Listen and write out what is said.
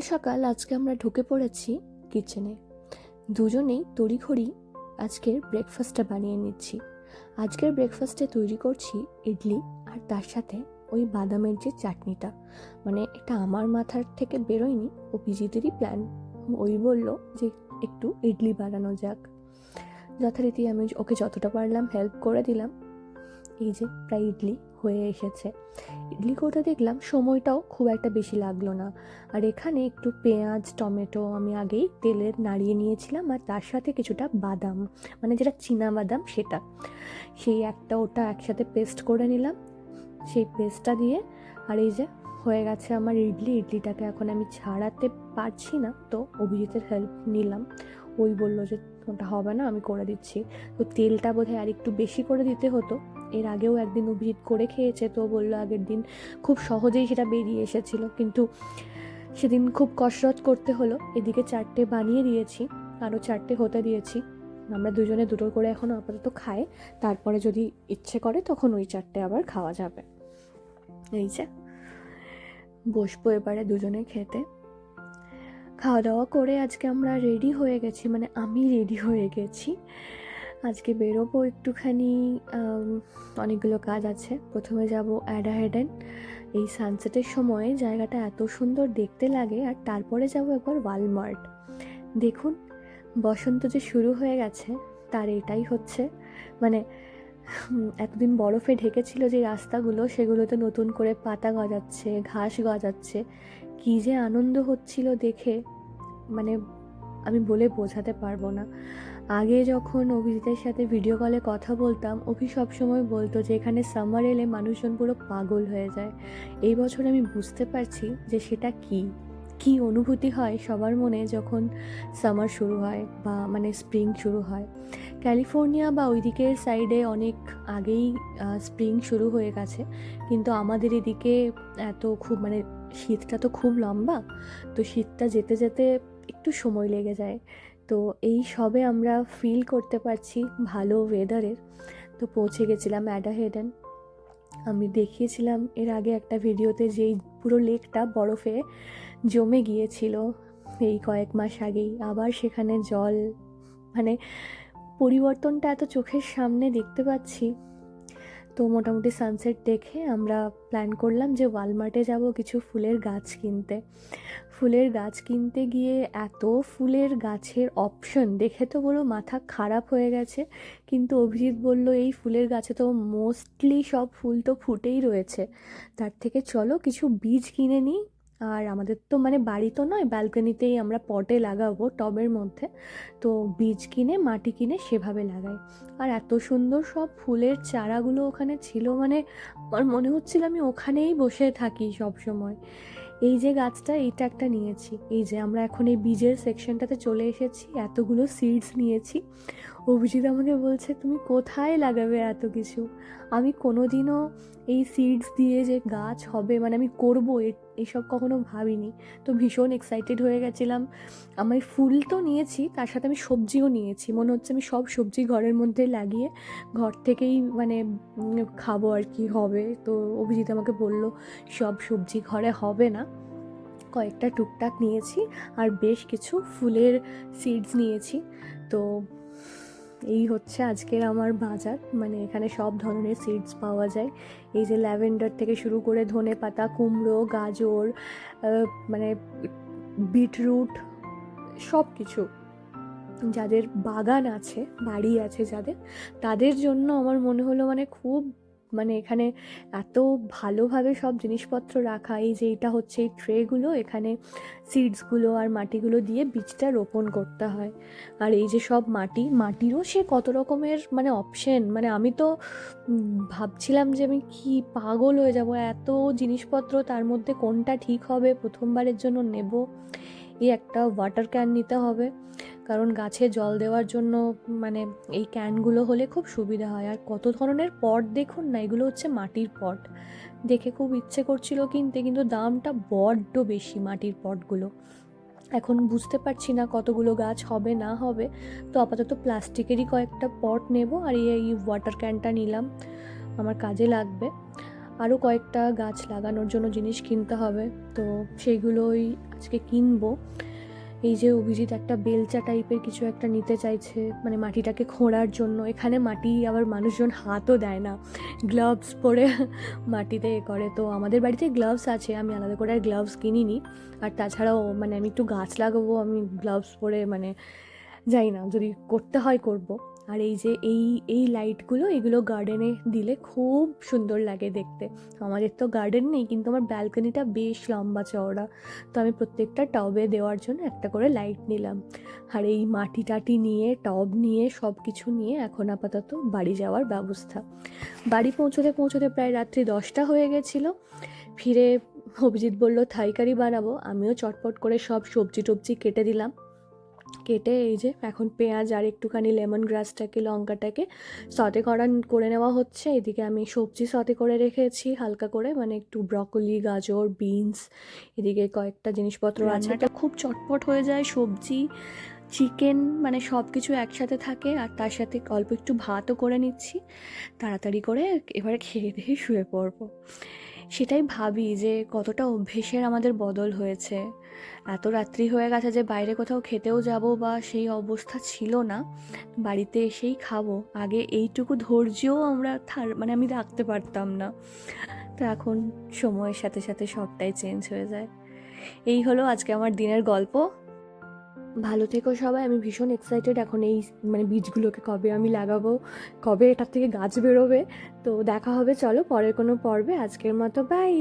সকাল সকাল আজকে আমরা ঢুকে পড়েছি কিচেনে। দুজনেই তড়িঘড়ি আজকের ব্রেকফাস্টটা বানিয়ে নিচ্ছি। আজকের ব্রেকফাস্টে তৈরি করছি ইডলি আর তার সাথে ওই বাদামের যে চাটনিটা। মানে এটা আমার মাথার থেকে বেরোয়নি, ও পিজিদেরই প্ল্যান ওই বলল যে একটু ইডলি বানানো যাক। যথারীতি আমি ওকে যতটা পারলাম হেল্প করে দিলাম। এই যে প্রায় ইডলি হয়ে এসেছে। ইডলি করতে দেখলাম সময়টাও খুব একটা বেশি লাগল না। আর এখানে একটু পেঁয়াজ, টমেটো আমি আগেই তেলের নাড়িয়ে নিয়েছিলাম আর তার সাথে কিছুটা বাদাম মানে যেটা চীনা বাদাম সেটা। সেই একটা ওটা একসাথে পেস্ট করে নিলাম। সেই পেস্টটা দিয়ে আর এই যে হয়ে গেছে আমার ইডলি। ইডলিটাকে এখন আমি ছাড়াতে পারছি না, তো অভিজিতের হেল্প নিলাম। ওই বলল যে, ওটা হবে না, আমি করে দিচ্ছি। তো তেলটা বোধহয় আর একটু বেশি করে দিতে হতো। এর আগেও একদিন অভিজিৎ করে খেয়েছে, তো বলল আগের দিন খুব সহজেই সেটা বেরিয়ে এসেছিল। কিন্তু সেদিন খুব কসরত করতে হলো। এদিকে চারটে বানিয়ে দিয়েছি, আরও চারটে হতে দিয়েছি। আমরা দুজনে দুটো করে এখনও আপাতত খাই। তারপরে যদি ইচ্ছে করে তখন ওই চারটে আবার খাওয়া যাবে। এই যে, বসবো এবারে দুজনে খেতে। খাওয়া দাওয়া করে আজকে আমরা রেডি হয়ে গেছি মানে আমি রেডি হয়ে গেছি। আজকে বেরোবো একটুখানি অনেকগুলো কাজ আছে। প্রথমে যাব অ্যাডা হেডেন। এই সানসেটের সময় জায়গাটা এত সুন্দর দেখতে লাগে, আর তারপরে যাব একবার ওয়ালমার্ট। দেখুন, বসন্ত যে শুরু হয়ে গেছে, তার এটাই হচ্ছে। মানে এতদিন বরফে ঢেকেছিল যে রাস্তাগুলো, সেগুলোতে নতুন করে পাতা গজাচ্ছে, ঘাস গজাচ্ছে। কী যে আনন্দ হচ্ছিল দেখে মানে আমি বলে বোঝাতে পারব না। আগে যখন অভিজিতের সাথে ভিডিও কলে কথা বলতাম, অভি সবসময় বলতো যে এখানে সামার এলে মানুষজন পুরো পাগল হয়ে যায়। এই বছর আমি বুঝতে পারছি যে সেটা কি। কি অনুভূতি হয় সবার মনে যখন সামার শুরু হয় বা মানে স্প্রিং শুরু হয়। ক্যালিফোর্নিয়া বা ওই দিকের সাইডে অনেক আগেই স্প্রিং শুরু হয়ে গেছে। কিন্তু আমাদের এদিকে এত খুব মানে শীতটা তো খুব লম্বা, তো শীতটা যেতে যেতে একটু সময় লেগে যায়। তো এই সবে আমরা ফিল করতে পারছি ভালো ওয়েদারের তো পৌঁছে গেছিলাম অ্যাডা হেডেন আমি দেখিয়েছিলাম এর আগে একটা ভিডিওতে যেই পুরো লেকটা বরফে জমে গিয়েছিল এই কয়েক মাস আগেই। আবার সেখানে জল মানে পরিবর্তনটা এত চোখের সামনে দেখতে পাচ্ছি তো মোটামুটি সানসেট দেখে আমরা প্ল্যান করলাম যে ওয়ালমার্টে যাব কিছু ফুলের গাছ কিনতে। ফুলের গাছ কিনতে গিয়ে এত ফুলের গাছের অপশন দেখে তো বলো মাথা খারাপ হয়ে গেছে। কিন্তু অভিজিৎ বলল, এই ফুলের গাছে তো মোস্টলি সব ফুল তো ফুটেই রয়েছে। তার থেকে চলো কিছু বীজ কিনে নিই। আর আমাদের তো মানে বাড়ি তো নয় ব্যালকনিতেই আমরা পটে লাগাবো টবের মধ্যে। তো বীজ কিনে, মাটি কিনে সেভাবে লাগাই। আর এত সুন্দর সব ফুলের চারাগুলো ওখানে ছিল মানে আমার মনে হচ্ছিল আমি ওখানেই বসে থাকি সব সময় এই যে গাছটা, এইটা একটা নিয়েছি। এই যে আমরা এখন এই বীজের সেকশনটাতে চলে এসেছি, এতগুলো সিডস নিয়েছি। অভিজিৎ আমাকে বলছে, তুমি কোথায় লাগাবে এত কিছু? আমি কোনোদিনও এই সিডস দিয়ে যে গাছ হবে মানে আমি করব, এ- এইসব কখনো ভাবিনি। তো ভীষণ এক্সাইটেড হয়ে গেছিলাম। আমি ফুল তো নিয়েছি, তার সাথে আমি সবজিও নিয়েছি। মনে হচ্ছে আমি সব সবজি ঘরের মধ্যে লাগিয়ে ঘর থেকেই মানে খাব আর কি, হবে। তো অভিজিৎ আমাকে বলল, সব সবজি ঘরে হবে না। কয়েকটা টুকটাক নিয়েছি আর বেশ কিছু ফুলের সিডস নিয়েছি। তো এই হচ্ছে আজকের আমার বাজার। মানে এখানে সব ধরনের সিডস পাওয়া যায়। এই যে ল্যাভেন্ডার থেকে শুরু করে ধনে পাতা, কুমড়ো, গাজর মানে বিটরুট সব কিছু যাদের বাগান আছে, বাড়ি আছে যাদের, তাদের জন্য আমার মনে হলো মানে খুব মানে এখানে এত ভালোভাবে সব জিনিসপত্র রাখা, এই যে এটা হচ্ছে এই ট্রেগুলো, এখানে সিডসগুলো আর মাটিগুলো দিয়ে বীজটা রোপণ করতে হয়। আর এই যে সব মাটি, মাটিরও সে কত রকমের মানে অপশন মানে আমি তো ভাবছিলাম যে আমি কি পাগল হয়ে যাব, এত জিনিসপত্র তার মধ্যে কোনটা ঠিক হবে, প্রথমবারের জন্য নেব, এই একটা ওয়াটার ক্যান নিতে হবে। কারণ গাছে জল দেওয়ার জন্য মানে এই ক্যানগুলো হলে খুব সুবিধা হয়। আর কত ধরনের পট দেখুন না, এগুলো হচ্ছে মাটির পট। দেখে খুব ইচ্ছে করছিল কিনতে, কিন্তু দামটা বড্ড বেশি মাটির পটগুলো। এখন বুঝতে পারছি না কতগুলো গাছ হবে, না হবে। তো আপাতত প্লাস্টিকেরই কয়েকটা পট নেব আর এই ওয়াটার ক্যানটা নিলাম। আমার কাজে লাগবে। আরও কয়েকটা গাছ লাগানোর জন্য জিনিস কিনতে হবে। তো সেইগুলোই আজকে কিনবো। এই যে অভিজিৎ একটা বেলচা টাইপের কিছু একটা নিতে চাইছে মানে মাটিটাকে খোঁড়ার জন্য। এখানে মাটি আবার মানুষজন হাতও দেয় না। গ্লাভস পরে মাটিতে এ করে। তো আমাদের বাড়িতে গ্লাভস আছে, আমি আলাদা করে আর গ্লাভস কিনিনি। আর তাছাড়াও মানে আমি একটু গাছ লাগাবো, আমি গ্লাভস পরে মানে যাই না, যদি করতে হয় করব। আর এই যে এই এই লাইটগুলো এগুলো গার্ডেনে দিলে খুব সুন্দর লাগে দেখতে। আমাদের তো গার্ডেন নেই, কিন্তু আমার ব্যালকনিটা বেশ লম্বা চওড়া। তো আমি প্রত্যেকটা টবে দেওয়ার জন্য একটা করে লাইট নিলাম। আর এই মাটি টাটি নিয়ে টব নিয়ে সব কিছু নিয়ে এখন আপাতত বাড়ি যাওয়ার ব্যবস্থা। বাড়ি পৌঁছতে পৌঁছতে প্রায় রাত্রি দশটা হয়ে গেছিল। ফিরে অভিজিৎ বলল থাই কারি বানাবো। আমিও চটপট করে সব সবজি টবজি কেটে দিলাম। কেটে এই যে এখন পেঁয়াজ আর একটুখানি লেমন গ্রাসটাকে, লঙ্কাটাকে সতে করা করে নেওয়া হচ্ছে। এদিকে আমি সবজি সতে করে রেখেছি হালকা করে মানে একটু ব্রকলি, গাজর, বিনস, এদিকে কয়েকটা জিনিসপত্র আছে। এটা খুব চটপট হয়ে যায়, সবজি, চিকেন মানে সব কিছু একসাথে থাকে আর তার সাথে অল্প একটু ভাতও করে নিচ্ছি। তাড়াতাড়ি করে এবারে খেয়ে দিয়ে শুয়ে পড়ব। সেটাই ভাবি যে কতটা অভ্যেসের আমাদের বদল হয়েছে। এত রাত্রি হয়ে গেছে যে বাইরে কোথাও খেতেও যাব বা সেই অবস্থা ছিল না। বাড়িতে এসেই খাব। আগে এইটুকু ধৈর্যও আমরা মানে আমি রাখতে পারতাম না। তো এখন সময়ের সাথে সাথে সবটাই চেঞ্জ হয়ে যায়। এই হলো আজকে আমার দিনের গল্প। ভালো থেকো সবাই। আমি ভীষণ এক্সাইটেড এখন এই মানে বীজগুলোকে কবে আমি লাগাবো, কবে এটার থেকে গাছ বেরোবে। তো দেখা হবে, চলো পরের কোনো পর্বে। আজকের মতো বাই